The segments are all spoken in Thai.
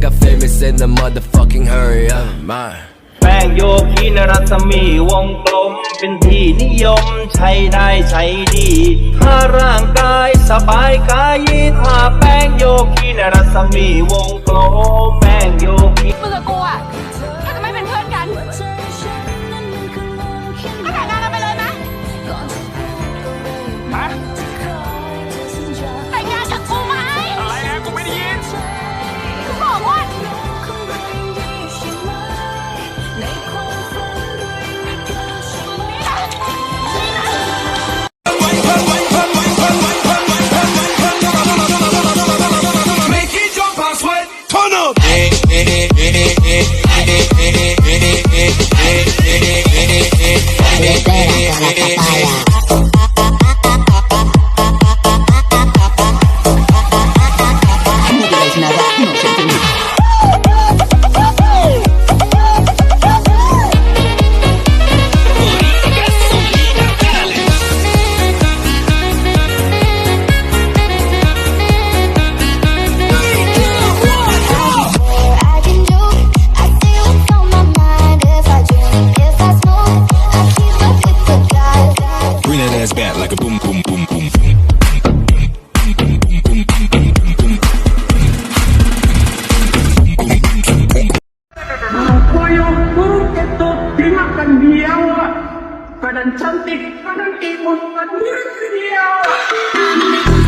I'm sorry I got famous in the motherfucking hurry up my แป้งโยคีนรัศมีวงกลม เป็นที่นิยมใช้ได้ใช้ดี ถ้าร่างกายสบายกาย ถ้าแป้งโยคีนรัศมีวงกลม แป้งโยคีมึงกับกูอะถ้าจะไม่เป็นเพื่อนกันก็แต่งงานกันไปเลยไหมแต่ Volver a la papaya. ass bad like a boom, boom, boom, boom, boom. boom cantik, boom, imut, kadang murah dia.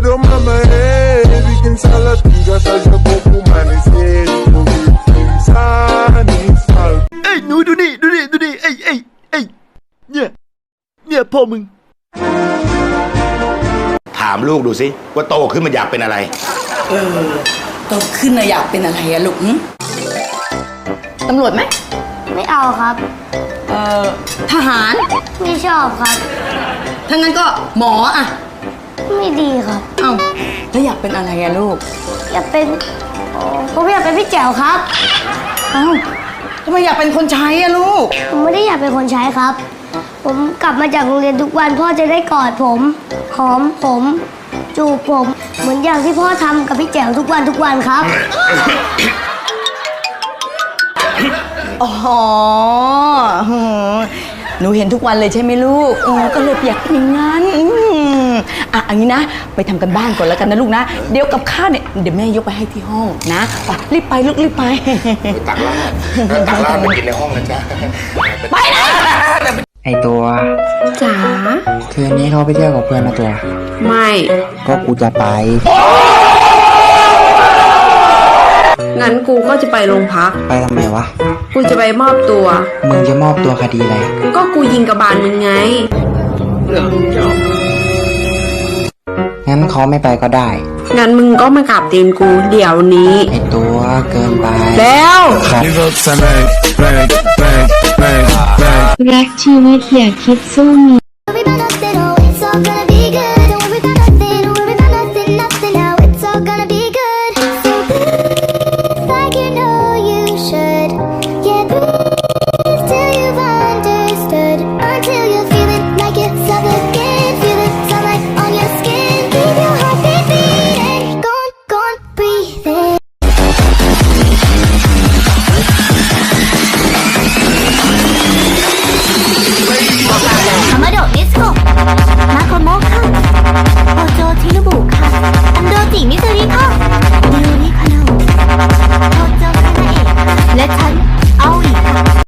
manisado mama eh Bikin salad tiga saja ko pumanis eh Sanis sal เอ้ยหนูดูนี่ดูนี่ดูนี่เอ้ยเอ้ยเอ้ยเนี่ยเนี่ยพ่อมึง ถามลูกดูสิ ว่าโตขึ้นมันอยากเป็นอะไร เออโตขึ้นนะอยากเป็นอะไรอะลูกหึตำรวจไหม ไม่เอาครับ เอ่อ ทหาร ไม่ชอบครับ ถ้างั้นก็หมออะ ไม่ดีครับ เอ้าแล้วอยากเป็นอะไรอะลูก อยากเป็นอ๋อผมอยากเป็นพี่แจ๋วครับ เอ้าทำไมอยากเป็นคนใช้อะลูก ผมไม่ได้อยากเป็นคนใช้ครับ ผมกลับมาจากโรงเรียนทุกวันพ่อจะได้กอดผมหอมผม จูบผม เหมือนอย่างที่พ่อทำกับพี่แจ๋วทุกวันทุกวันครับ อ๋อหือ หนูเห็นทุกวันเลยใช่ไหมลูกอืมก็เลยอยากเป็นอย่างนั้นอืมอะอันนี้นะ ไปทำกันบ้านก่อนแล้วกันนะลูกนะ เดี๋ยวกับข้าวเนี่ยเดี๋ยวแม่ยกไปให้ที่ห้องนะไปรีบไปลูกรีบไป ตักเหล้าตักเหล้าไปกินในห้องนะจ๊ะ ไปนะ ไอตัวจ๋าคืนนี้เขาไปเที่ยวกับเพื่อนนะตัว ไม่ ก็กูจะไป งั้นกูก็จะไปโรงพัก ไปทำไมวะ กูจะไปมอบตัว มึงจะมอบตัวคดีอะไร ก็กูยิงกระบาลมึงไง งั้นเขาไม่ไปก็ได้ งั้นมึงก็มากราบตีนกูเดี๋ยวนี้ ไอตัวเกินไปแล้ว ครับรักชีวิตอย่าคิดสู้มี